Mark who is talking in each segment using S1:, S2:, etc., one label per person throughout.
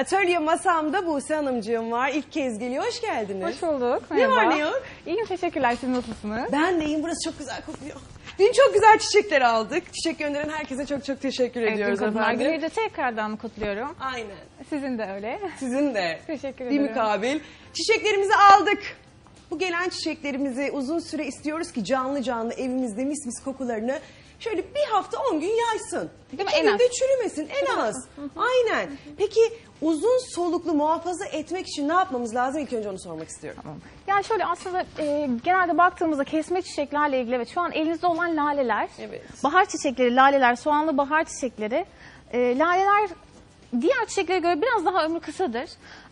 S1: Atölye masamda Buse Hanımcığım var. İlk kez geliyor. Hoş geldiniz.
S2: Hoş bulduk.
S1: Ne var
S2: merhaba.
S1: ne yok?
S2: İyiyim teşekkürler. Siz nasılsınız?
S1: Ben de iyiyim. Burası çok güzel kokuyor. Dün çok güzel çiçekler aldık. Çiçek gönderen herkese çok çok teşekkür
S2: Evet,
S1: ediyoruz
S2: Dün Kadınlar
S1: efendim.
S2: Günü'nü de tekrardan kutluyorum.
S1: Aynen.
S2: Sizin de öyle.
S1: Sizin de.
S2: Teşekkür
S1: Bir
S2: ederim.
S1: mukabil. Çiçeklerimizi aldık. Bu gelen çiçeklerimizi uzun süre istiyoruz ki canlı canlı evimizde mis mis kokularını şöyle bir hafta on gün yaysın.
S2: Değil mi? En az.
S1: çürümesin en az. Aynen. Peki uzun soluklu muhafaza etmek için ne yapmamız lazım? İlk önce onu sormak istiyorum.
S2: Yani şöyle aslında e, genelde baktığımızda kesme çiçeklerle ilgili evet şu an elinizde olan laleler,
S1: Evet.
S2: bahar çiçekleri, laleler, soğanlı bahar çiçekleri, e, laleler diğer çiçeklere göre biraz daha ömrü kısadır.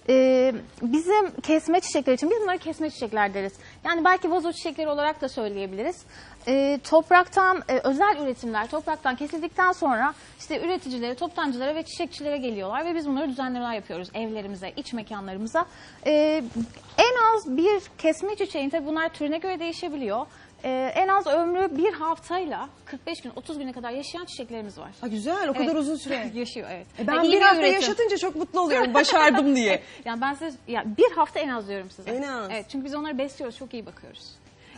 S2: E, bizim kesme çiçekler için biz bunlara kesme çiçekler deriz. Yani belki vazo çiçekleri olarak da söyleyebiliriz. E, topraktan e, özel üretimler topraktan kesildikten sonra işte üreticilere, toptancılara ve çiçekçilere geliyorlar ve biz bunları düzenlemeler yapıyoruz evlerimize, iç mekanlarımıza. E, en az bir kesme çiçeğin tabii bunlar türüne göre değişebiliyor. E, en az ömrü bir haftayla 45 gün 30 güne kadar yaşayan çiçeklerimiz var.
S1: Ha güzel o kadar
S2: Evet.
S1: uzun süre.
S2: Yaşıyor evet.
S1: E ben
S2: Ve iyi
S1: bir hafta
S2: üretim.
S1: yaşatınca çok mutlu oluyorum. Başardım diye.
S2: Yani ben size ya bir hafta en az diyorum size.
S1: En az.
S2: Evet çünkü biz onları besliyoruz, çok iyi bakıyoruz.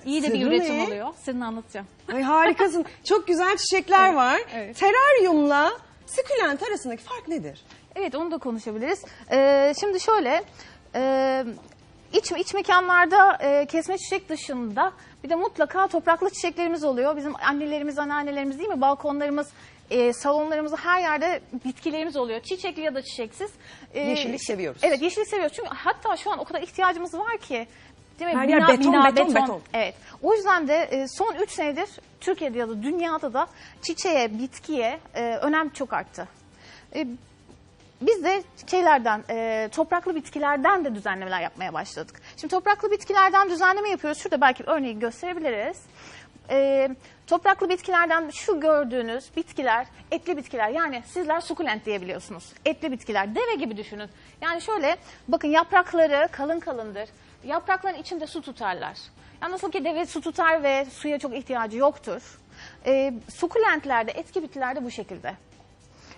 S2: İyi de bir
S1: Sırrı
S2: üretim
S1: ne?
S2: oluyor. Sırrını anlatacağım.
S1: Ay harikasın. Çok güzel çiçekler var.
S2: evet.
S1: Teraryumla sukulent arasındaki fark nedir?
S2: Evet onu da konuşabiliriz. Ee, şimdi şöyle e, iç, iç mekanlarda e, kesme çiçek dışında bir de mutlaka topraklı çiçeklerimiz oluyor. Bizim annelerimiz, anneannelerimiz değil mi? Balkonlarımız, e, salonlarımızda her yerde bitkilerimiz oluyor. Çiçekli ya da çiçeksiz. Ee,
S1: Yeşillik seviyoruz.
S2: Evet yeşillik seviyoruz. Çünkü hatta şu an o kadar ihtiyacımız var ki. Değil mi?
S1: Her yer beton, beton, beton.
S2: Evet. O yüzden de e, son 3 senedir Türkiye'de ya da dünyada da çiçeğe, bitkiye e, önem çok arttı. E, biz de şeylerden, e, topraklı bitkilerden de düzenlemeler yapmaya başladık. Şimdi topraklı bitkilerden düzenleme yapıyoruz. Şurada belki bir örneği gösterebiliriz. E, topraklı bitkilerden şu gördüğünüz bitkiler etli bitkiler. Yani sizler sukulent diyebiliyorsunuz. Etli bitkiler. Deve gibi düşünün. Yani şöyle bakın yaprakları kalın kalındır. Yaprakların içinde su tutarlar. Yani nasıl ki deve su tutar ve suya çok ihtiyacı yoktur. E, sukulentlerde, etki bitkilerde bu şekilde.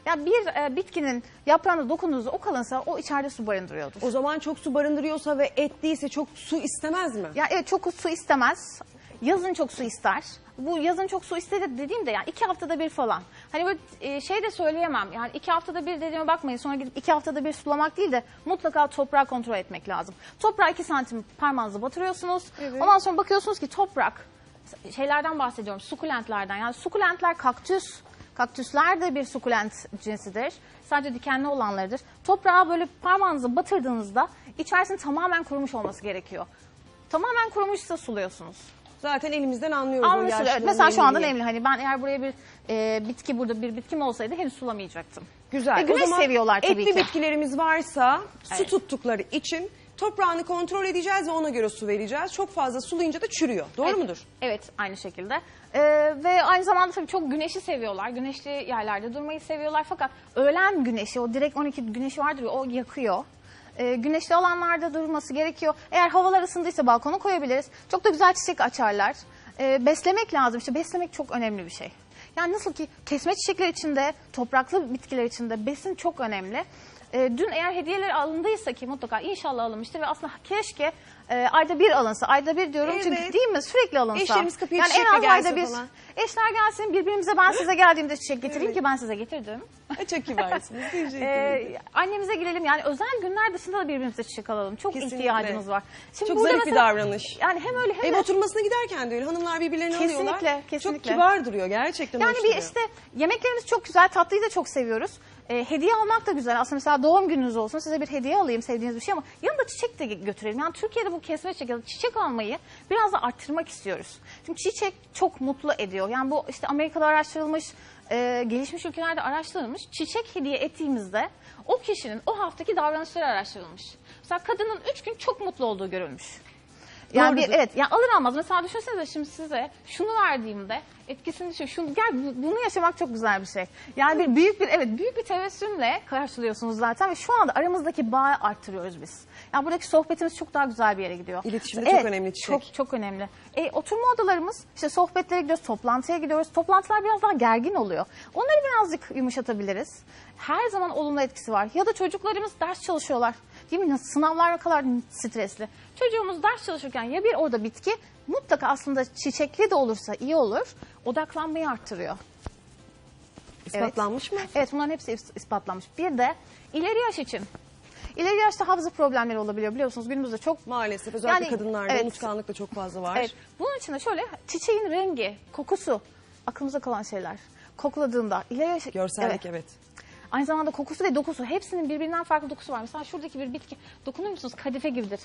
S2: Yani bir e, bitkinin yaprağına dokunduğunuzda o kalınsa o içeride su barındırıyordur.
S1: O zaman çok su barındırıyorsa ve et değilse çok su istemez mi?
S2: Ya evet çok su istemez. Yazın çok su ister. Bu yazın çok su istedi dediğimde yani iki haftada bir falan. Hani böyle e, şey de söyleyemem. Yani iki haftada bir dediğime bakmayın. Sonra gidip iki haftada bir sulamak değil de mutlaka toprağı kontrol etmek lazım. Toprağı iki santim parmağınızı batırıyorsunuz.
S1: Evet.
S2: Ondan sonra bakıyorsunuz ki toprak şeylerden bahsediyorum. Sukulentlerden. Yani sukulentler kaktüs. Kaktüsler de bir sukulent cinsidir. Sadece dikenli olanlarıdır. Toprağa böyle parmağınızı batırdığınızda içerisinin tamamen kurumuş olması gerekiyor. Tamamen kurumuşsa suluyorsunuz.
S1: Zaten elimizden anlıyoruz
S2: Anlaşılıyor. Evet, mesela şu anda nemli. Hani ben eğer buraya bir e, bitki burada bir bitkim olsaydı henüz sulamayacaktım.
S1: Güzel.
S2: Ve güneş
S1: O zaman
S2: seviyorlar tabii
S1: etli
S2: ki.
S1: bitkilerimiz varsa su
S2: Evet.
S1: tuttukları için toprağını kontrol edeceğiz ve ona göre su vereceğiz. Çok fazla sulayınca da çürüyor. Doğru
S2: Evet.
S1: mudur?
S2: Evet aynı şekilde. Ee, ve aynı zamanda tabii çok güneşi seviyorlar. Güneşli yerlerde durmayı seviyorlar. Fakat öğlen güneşi o direkt 12 güneşi vardır ya o yakıyor. Ee, güneşli alanlarda durması gerekiyor. Eğer havalar ısındıysa balkona koyabiliriz. Çok da güzel çiçek açarlar. Ee, beslemek lazım. İşte beslemek çok önemli bir şey. Yani nasıl ki kesme çiçekler içinde, topraklı bitkiler içinde besin çok önemli. Ee, dün eğer hediyeler alındıysa ki mutlaka inşallah alınmıştır ve aslında keşke e, ayda bir alınsa. Ayda bir diyorum çünkü
S1: Evet.
S2: değil mi? Sürekli alınsa.
S1: Eşlerimiz kapıya
S2: yani en
S1: çiçekle
S2: az
S1: gelse
S2: ayda bir.
S1: falan.
S2: Eşler gelsin birbirimize ben size geldiğimde çiçek getireyim ki ben size getirdim.
S1: Ay, Çok kibarsınız. Teşekkür ederim.
S2: Ee, annemize girelim yani özel günler dışında da birbirimize çiçek alalım. Çok
S1: Kesinlikle.
S2: ihtiyacımız var. Şimdi
S1: Çok
S2: burada
S1: zarif bir
S2: mesela-
S1: davranış.
S2: Yani hem öyle hem
S1: Ev
S2: de
S1: oturmasına giderken de öyle. Hanımlar birbirlerini
S2: Kesinlikle,
S1: alıyorlar.
S2: kesinlikle.
S1: Çok kibar duruyor. Gerçekten
S2: Yani
S1: hoş
S2: bir
S1: duruyor.
S2: işte yemeklerimiz çok güzel, tatlıyı da çok seviyoruz. Ee, hediye almak da güzel. Aslında mesela doğum gününüz olsun size bir hediye alayım sevdiğiniz bir şey ama yanında çiçek de götürelim. Yani Türkiye'de bu kesme çiçek ya çiçek almayı biraz da arttırmak istiyoruz. Çünkü çiçek çok mutlu ediyor. Yani bu işte Amerika'da araştırılmış, e, gelişmiş ülkelerde araştırılmış. Çiçek hediye ettiğimizde o kişinin o haftaki davranışları araştırılmış. Mesela kadının üç gün çok mutlu olduğu görülmüş. Yani bir, evet ya alır almaz mesela düşünsenize şimdi size şunu verdiğimde etkisini düşün. Şunu gel bu- bunu yaşamak çok güzel bir şey. Yani bir büyük bir evet büyük bir tebessümle karşılıyorsunuz zaten ve şu anda aramızdaki bağı arttırıyoruz biz. Yani buradaki sohbetimiz çok daha güzel bir yere gidiyor.
S1: İletişim de çok önemli Çiçek.
S2: Çok çok önemli. E, oturma odalarımız işte sohbetlere gidiyoruz, toplantıya gidiyoruz. Toplantılar biraz daha gergin oluyor. Onları birazcık yumuşatabiliriz. Her zaman olumlu etkisi var. Ya da çocuklarımız ders çalışıyorlar. Değil mi? Sınavlar ne kadar stresli. Çocuğumuz ders çalışırken ya bir orada bitki mutlaka aslında çiçekli de olursa iyi olur. Odaklanmayı arttırıyor.
S1: İspatlanmış mı?
S2: Evet bunların hepsi is- ispatlanmış. Bir de ileri yaş için. İleri yaşta hafıza problemleri olabiliyor biliyorsunuz günümüzde çok
S1: Maalesef özellikle
S2: Yani,
S1: kadınlarda
S2: evet.
S1: unutkanlık da çok fazla var.
S2: Evet. Bunun için de şöyle çiçeğin rengi, kokusu aklımıza kalan şeyler. Kokladığında ileri yaş...
S1: Görsellik evet.
S2: Aynı zamanda kokusu ve dokusu hepsinin birbirinden farklı dokusu var. Mesela şuradaki bir bitki dokunur musunuz? Kadife gibidir.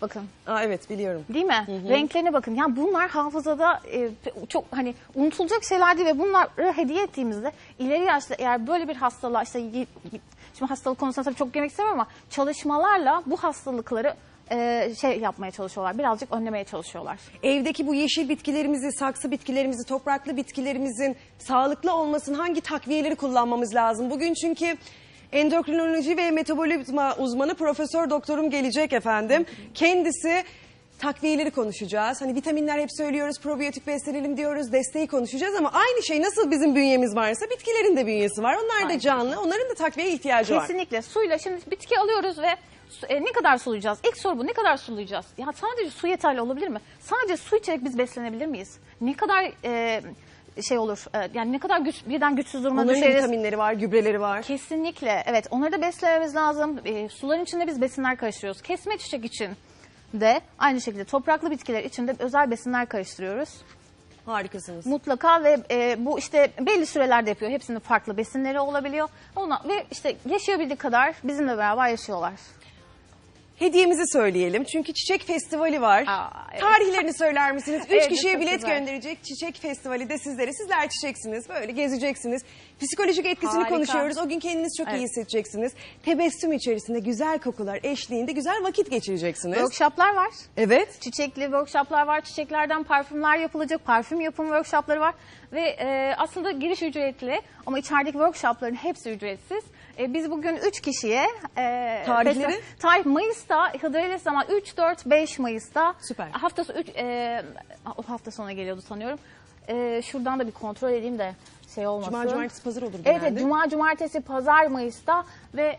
S2: Bakın
S1: Aa, evet biliyorum.
S2: değil mi? Renklerine bakın. Yani bunlar hafızada e, çok hani unutulacak şeyler değil ve bunları hediye ettiğimizde ileri yaşta eğer böyle bir hastalığa işte şimdi hastalık konusuna tabii çok girmek istemiyorum ama çalışmalarla bu hastalıkları e, şey yapmaya çalışıyorlar. Birazcık önlemeye çalışıyorlar.
S1: Evdeki bu yeşil bitkilerimizi, saksı bitkilerimizi, topraklı bitkilerimizin sağlıklı olmasının hangi takviyeleri kullanmamız lazım? Bugün çünkü endokrinoloji ve metabolizma uzmanı Profesör Doktorum gelecek efendim. Kendisi takviyeleri konuşacağız. Hani vitaminler hep söylüyoruz, probiyotik beslenelim diyoruz, desteği konuşacağız ama aynı şey nasıl bizim bünyemiz varsa bitkilerin de bünyesi var. Onlar da canlı, onların da takviye ihtiyacı var.
S2: Kesinlikle suyla şimdi bitki alıyoruz ve su- e, ne kadar sulayacağız? İlk soru bu ne kadar sulayacağız? Ya sadece su yeterli olabilir mi? Sadece su içerek biz beslenebilir miyiz? Ne kadar e, şey olur e, yani ne kadar güç birden güçsüz duruma
S1: Onların
S2: düşeriz?
S1: vitaminleri var, gübreleri var.
S2: Kesinlikle evet onları da beslememiz lazım. E, suların içinde biz besinler karıştırıyoruz. Kesme çiçek için de aynı şekilde topraklı bitkiler için de özel besinler karıştırıyoruz.
S1: Harikasınız.
S2: Mutlaka ve e, bu işte belli sürelerde yapıyor. Hepsinin farklı besinleri olabiliyor. Ona ve işte yaşayabildiği kadar bizimle beraber yaşıyorlar.
S1: Hediyemizi söyleyelim çünkü Çiçek Festivali var.
S2: Aa, evet.
S1: Tarihlerini söyler misiniz? Üç
S2: Evet,
S1: kişiye bilet
S2: güzel.
S1: gönderecek Çiçek Festivali de sizlere. Sizler çiçeksiniz, böyle gezeceksiniz. Psikolojik etkisini
S2: Harika.
S1: konuşuyoruz. O gün kendinizi çok iyi
S2: Evet.
S1: hissedeceksiniz. Tebessüm içerisinde güzel kokular eşliğinde güzel vakit geçireceksiniz.
S2: Workshoplar var.
S1: Evet.
S2: Çiçekli workshoplar var. Çiçeklerden parfümler yapılacak. Parfüm yapım workshopları var. Ve e, aslında giriş ücretli ama içerideki workshopların hepsi ücretsiz. E, biz bugün 3 kişiye... E,
S1: Tarihleri?
S2: festival- Tarih Mayıs'ta, Hıdrellez zaman 3, 4, 5 Mayıs'ta.
S1: Süper.
S2: Haftası 3, e, o hafta sonu geliyordu sanıyorum. E, şuradan da bir kontrol edeyim de şey olmasın.
S1: Cuma, cumartesi, pazar olur genelde.
S2: evet, Cuma, Cumartesi, Pazar Mayıs'ta ve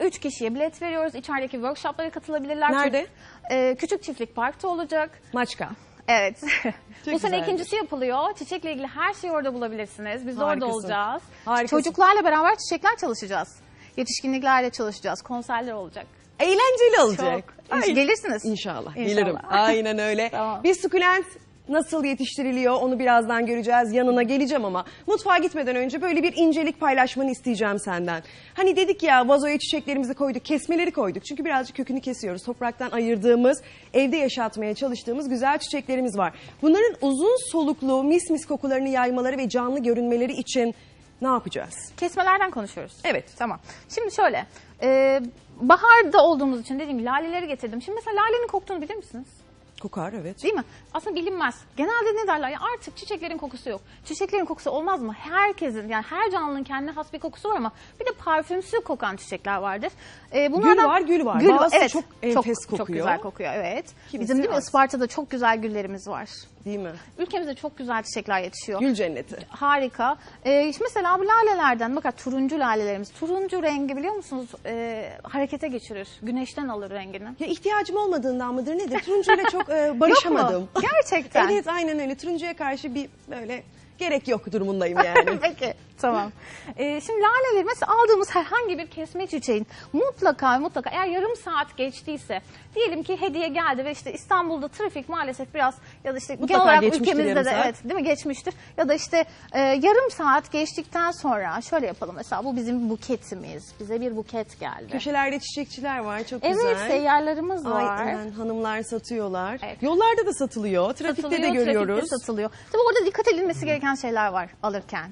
S2: 3 kişiye bilet veriyoruz. İçerideki workshoplara katılabilirler.
S1: Nerede?
S2: Ee, Küçük Çiftlik Park'ta olacak.
S1: Maçka.
S2: Evet. Bu sene ikincisi yapılıyor. Çiçekle ilgili her şeyi orada bulabilirsiniz. Biz de orada
S1: Harikasın.
S2: olacağız.
S1: Harikasın.
S2: Çocuklarla beraber çiçekler çalışacağız. Yetişkinliklerle çalışacağız. Konserler olacak.
S1: Eğlenceli olacak.
S2: Çok.
S1: Ay.
S2: Gelirsiniz.
S1: İnşallah.
S2: İnşallah.
S1: Gelirim. Aynen öyle.
S2: Tamam.
S1: Bir sukulent nasıl yetiştiriliyor onu birazdan göreceğiz. Yanına geleceğim ama mutfağa gitmeden önce böyle bir incelik paylaşmanı isteyeceğim senden. Hani dedik ya vazoya çiçeklerimizi koyduk, kesmeleri koyduk. Çünkü birazcık kökünü kesiyoruz. Topraktan ayırdığımız, evde yaşatmaya çalıştığımız güzel çiçeklerimiz var. Bunların uzun soluklu mis mis kokularını yaymaları ve canlı görünmeleri için ne yapacağız?
S2: Kesmelerden konuşuyoruz.
S1: Evet.
S2: Tamam. Şimdi şöyle. E, baharda olduğumuz için dediğim gibi laleleri getirdim. Şimdi mesela lalenin koktuğunu bilir misiniz?
S1: Kokar evet.
S2: Değil mi? Aslında bilinmez. Genelde ne derler ya artık çiçeklerin kokusu yok. Çiçeklerin kokusu olmaz mı? Herkesin yani her canlının kendine has bir kokusu var ama bir de parfümsüz kokan çiçekler vardır. Ee,
S1: Gül var, gül var. Bazısı çok enfes
S2: Çok
S1: kokuyor.
S2: güzel kokuyor evet.
S1: Kimisi
S2: Bizim değil mi
S1: az.
S2: Isparta'da çok güzel güllerimiz var.
S1: Değil mi?
S2: Ülkemizde çok güzel çiçekler yetişiyor.
S1: Gül cenneti.
S2: Harika. Ee, işte mesela bu lalelerden bakın turuncu lalelerimiz. Turuncu rengi biliyor musunuz? Ee, harekete geçirir. Güneşten alır rengini.
S1: Ya ihtiyacım olmadığından mıdır nedir? Turuncuyla çok e, barışamadım.
S2: Yok mu? Gerçekten.
S1: evet aynen öyle. Turuncuya karşı bir böyle gerek yok durumundayım yani.
S2: Peki tamam. Ee, şimdi laleleri mesela aldığımız herhangi bir kesme çiçeğin mutlaka mutlaka eğer yarım saat geçtiyse diyelim ki hediye geldi ve işte İstanbul'da trafik maalesef biraz ya da işte
S1: Mutlaka
S2: genel olarak
S1: geçmiştir
S2: ülkemizde
S1: yarım
S2: de
S1: saat.
S2: evet değil mi geçmiştir ya da işte e, yarım saat geçtikten sonra şöyle yapalım mesela bu bizim buketimiz bize bir buket geldi.
S1: Köşelerde çiçekçiler var çok
S2: Evet
S1: güzel.
S2: seyyarlarımız var.
S1: Aynen hanımlar satıyorlar.
S2: Evet.
S1: Yollarda da satılıyor. Trafikte
S2: Satılıyor,
S1: de görüyoruz.
S2: Trafikte satılıyor. Tabii orada dikkat edilmesi gereken şeyler var alırken.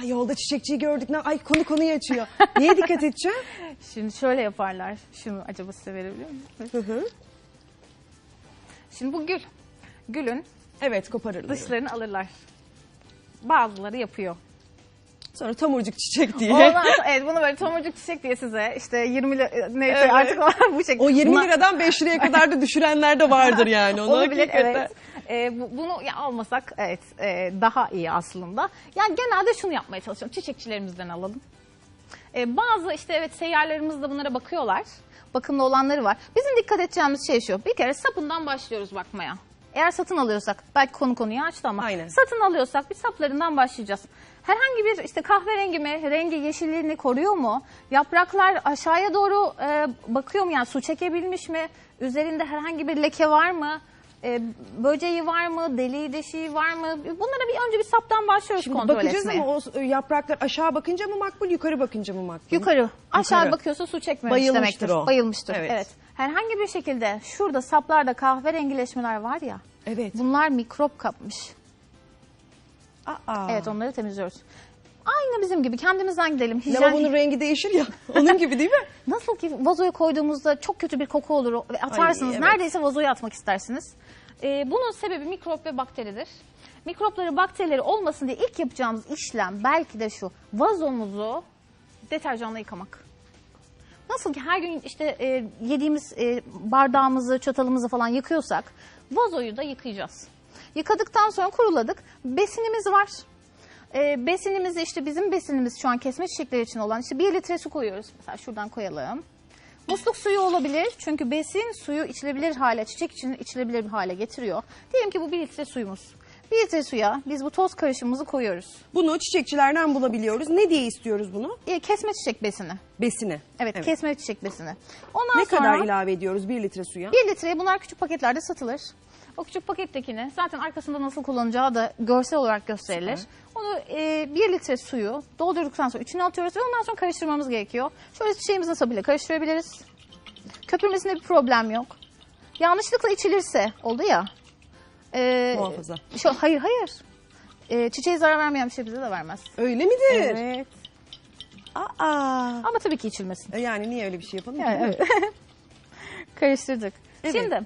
S1: Ha, yolda çiçekçiyi gördük. Ne? Ay konu konuyu açıyor. Neye dikkat edeceğim?
S2: Şimdi şöyle yaparlar. Şunu acaba size verebiliyor muyum?
S1: Hı hı.
S2: Şimdi bu gül. Gülün
S1: Evet koparırlar.
S2: dışlarını alırlar. Bazıları yapıyor.
S1: Sonra tomurcuk çiçek diye.
S2: Ondan sonra, evet bunu böyle tomurcuk çiçek diye size işte 20 lira neyse
S1: Evet.
S2: artık bu şekilde.
S1: O 20
S2: Bunlar-
S1: liradan 5 liraya kadar da düşürenler de vardır yani. Onu
S2: Olabilir
S1: hakikaten.
S2: evet. Bu- bunu ya almasak evet e, daha iyi aslında. Yani genelde şunu yapmaya çalışıyorum. Çiçekçilerimizden alalım. Ee, bazı işte evet seyyarlarımız da bunlara bakıyorlar. Bakımlı olanları var. Bizim dikkat edeceğimiz şey şu. Bir kere sapından başlıyoruz bakmaya. Eğer satın alıyorsak, belki konu konuyu açtı ama
S1: Aynen.
S2: satın alıyorsak bir saplarından başlayacağız. Herhangi bir işte kahverengi mi, rengi yeşilliğini koruyor mu? Yapraklar aşağıya doğru e, bakıyor mu yani su çekebilmiş mi? Üzerinde herhangi bir leke var mı? E, böceği var mı? Deliği deşiği var mı? Bunlara bir önce bir saptan başlıyoruz
S1: Şimdi
S2: kontrol
S1: bakacağız
S2: etmeye.
S1: ama o yapraklar aşağı bakınca mı makbul, yukarı bakınca mı makbul?
S2: Yukarı. Aşağı
S1: Yukarı.
S2: bakıyorsa su çekmemiş
S1: Bayılmıştır
S2: demektir.
S1: o.
S2: Bayılmıştır.
S1: Evet.
S2: Evet. Herhangi bir şekilde şurada saplarda kahverengileşmeler var ya.
S1: Evet.
S2: Bunlar mikrop kapmış.
S1: Aa.
S2: Evet onları temizliyoruz. Aynı bizim gibi kendimizden gidelim. Hijyen...
S1: Lavabonun rengi değişir ya. Onun gibi değil mi?
S2: Nasıl ki vazoya koyduğumuzda çok kötü bir koku olur ve atarsınız.
S1: evet.
S2: Neredeyse vazoya atmak istersiniz. Ee, bunun sebebi mikrop ve bakteridir. Mikropları, bakterileri olmasın diye ilk yapacağımız işlem belki de şu. Vazomuzu deterjanla yıkamak. Nasıl ki her gün işte e, yediğimiz e, bardağımızı, çatalımızı falan yıkıyorsak vazoyu da yıkayacağız. Yıkadıktan sonra kuruladık. Besinimiz var. E, besinimizi işte bizim besinimiz şu an kesme çiçekleri için olan işte bir litre su koyuyoruz. Mesela şuradan koyalım. Musluk suyu olabilir çünkü besin suyu içilebilir hale, çiçek için içilebilir bir hale getiriyor. Diyelim ki bu bir litre suyumuz. Bir litre suya biz bu toz karışımımızı koyuyoruz.
S1: Bunu çiçekçilerden bulabiliyoruz. Ne diye istiyoruz bunu?
S2: E, kesme çiçek besini.
S1: Besini.
S2: Evet, kesme çiçek besini. Ondan
S1: Ne
S2: sonra
S1: kadar ilave ediyoruz bir litre suya?
S2: bir litreye bunlar küçük paketlerde satılır. O küçük pakettekini zaten arkasında nasıl kullanacağı da görsel olarak gösterilir. Onu e, bir litre suyu doldurduktan sonra içine atıyoruz ve ondan sonra karıştırmamız gerekiyor. Şöyle çiçeğimizin sabıyla karıştırabiliriz. Köpürmesinde bir problem yok. Yanlışlıkla içilirse oldu ya. e,
S1: Muhafaza.
S2: Şu, hayır hayır. E, çiçeğe zarar vermeyen bir şey bize de vermez.
S1: Öyle midir?
S2: Evet.
S1: Aa.
S2: Ama tabii ki içilmesin.
S1: E Yani niye öyle bir şey yapalım?
S2: Yani,
S1: ki?
S2: evet. Karıştırdık.
S1: Evet.
S2: Şimdi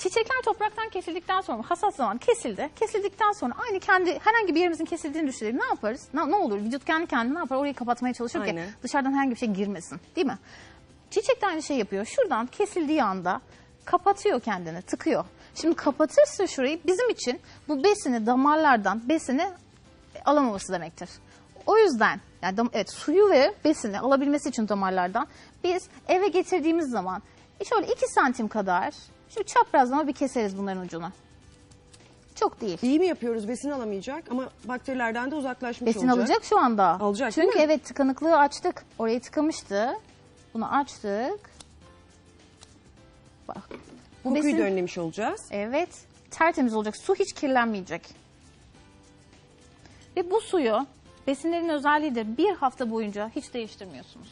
S2: çiçekler topraktan kesildikten sonra hasat zaman kesildi. Kesildikten sonra aynı kendi herhangi bir yerimizin kesildiğini düşünelim. Ne yaparız? Ne, ne olur? Vücut kendi kendine ne yapar? Orayı kapatmaya çalışır ki dışarıdan herhangi bir şey girmesin. Değil mi? Çiçek de aynı şey yapıyor. Şuradan kesildiği anda kapatıyor kendini, tıkıyor. Şimdi kapatırsa şurayı bizim için bu besini damarlardan besini alamaması demektir. O yüzden yani evet suyu ve besini alabilmesi için damarlardan biz eve getirdiğimiz zaman şöyle 2 santim kadar şu çaprazlama bir keseriz bunların ucunu. Çok değil.
S1: İyi mi yapıyoruz? Besin alamayacak ama bakterilerden de uzaklaşmış
S2: Besin
S1: olacak.
S2: alacak şu anda.
S1: Alacak,
S2: Çünkü
S1: değil mi?
S2: evet tıkanıklığı açtık. Orayı tıkamıştı. Bunu açtık. Bak. Bu
S1: Kokuyu
S2: besin
S1: da önlemiş olacağız.
S2: Evet. Tertemiz olacak. Su hiç kirlenmeyecek. Ve bu suyu besinlerin özelliğidir. Bir hafta boyunca hiç değiştirmiyorsunuz.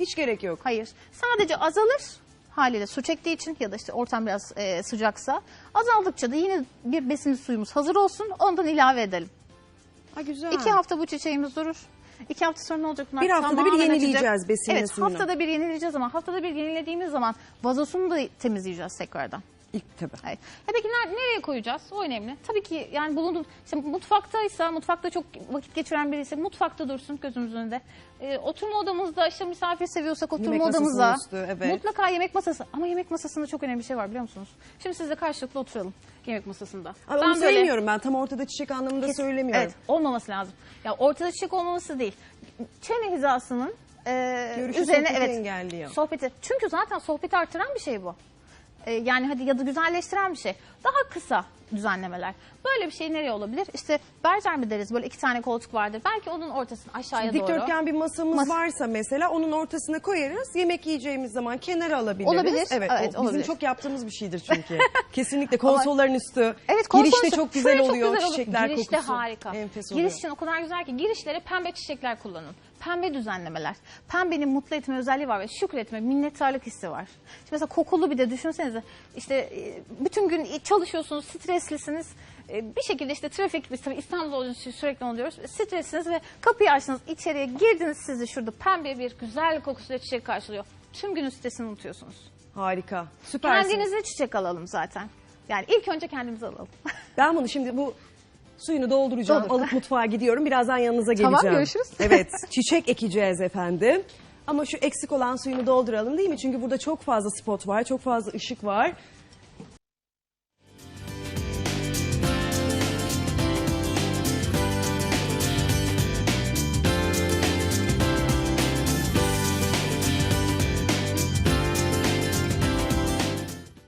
S1: Hiç gerek yok.
S2: Hayır. Sadece azalır haliyle su çektiği için ya da işte ortam biraz e, sıcaksa azaldıkça da yine bir besin suyumuz hazır olsun. Ondan ilave edelim.
S1: Ha güzel.
S2: İki hafta bu çiçeğimiz durur. İki hafta sonra ne olacak bunlar?
S1: Bir haftada bir yenileyeceğiz besinli
S2: Evet
S1: suyunu.
S2: haftada bir yenileyeceğiz ama haftada bir yenilediğimiz zaman vazosunu da temizleyeceğiz tekrardan.
S1: İlk tabii.
S2: Evet. Peki ner- nereye koyacağız? O önemli. Tabii ki yani bulunduğum işte mutfaktaysa, mutfakta çok vakit geçiren birisi mutfakta dursun gözümüzün önünde. Ee, oturma odamızda işte misafir seviyorsak oturma
S1: Yemek masasının
S2: odamıza.
S1: üstü, evet.
S2: Mutlaka yemek masası. Ama yemek masasında çok önemli bir şey var biliyor musunuz? Şimdi sizle karşılıklı oturalım yemek masasında.
S1: Ama onu sevmiyorum ben. Tam ortada çiçek anlamında
S2: Kes-
S1: söylemiyorum.
S2: Evet olmaması lazım. Ya ortada çiçek olmaması değil. Çene hizasının e,
S1: Görüşü,
S2: üzerine
S1: sohbeti
S2: evet
S1: engelliyor.
S2: sohbeti. Çünkü zaten sohbeti artıran bir şey bu. E, yani hadi ya da güzelleştiren bir şey. Daha kısa düzenlemeler. Böyle bir şey nereye olabilir? İşte berjer mi deriz? Böyle iki tane koltuk vardır. Belki onun ortasına aşağıya doğru.
S1: Dikdörtgen bir masamız
S2: Mas-
S1: varsa mesela onun ortasına koyarız. Yemek yiyeceğimiz zaman kenara alabiliriz.
S2: Olabilir,
S1: Evet,
S2: evet,
S1: o bizim
S2: olabilir.
S1: çok yaptığımız bir şeydir çünkü. Kesinlikle konsolların üstü.
S2: Evet, konsolun
S1: Girişte çok güzel
S2: Şuraya
S1: oluyor çiçekler
S2: Girişte
S1: kokusu.
S2: harika.
S1: Enfes oluyor.
S2: Giriş için o kadar güzel ki girişlere pembe çiçekler kullanın. Pembe düzenlemeler. Pembenin mutlu etme özelliği var ve şükretme, minnettarlık hissi var. Şimdi mesela kokulu bir de düşünsenize işte e, bütün gün çalışıyorsunuz, streslisiniz. E, Bir şekilde işte trafik, biz tabii İstanbul'da olduğumuz için sürekli oluyoruz. Streslisiniz ve kapıyı açtınız, içeriye girdiniz sizi şurada pembe bir güzel kokusuyla çiçek karşılıyor. Tüm günün stresini unutuyorsunuz.
S1: Harika. Süpersiniz.
S2: Kendinize çiçek alalım zaten. Yani ilk önce kendimize alalım.
S1: Ben bunu şimdi bu suyunu dolduracağım.
S2: Doldur.
S1: Alıp mutfağa gidiyorum. Birazdan yanınıza geleceğim.
S2: Tamam, görüşürüz.
S1: Evet çiçek ekeceğiz efendim. Ama şu eksik olan suyunu dolduralım değil mi? Çünkü burada çok fazla spot var, çok fazla ışık var.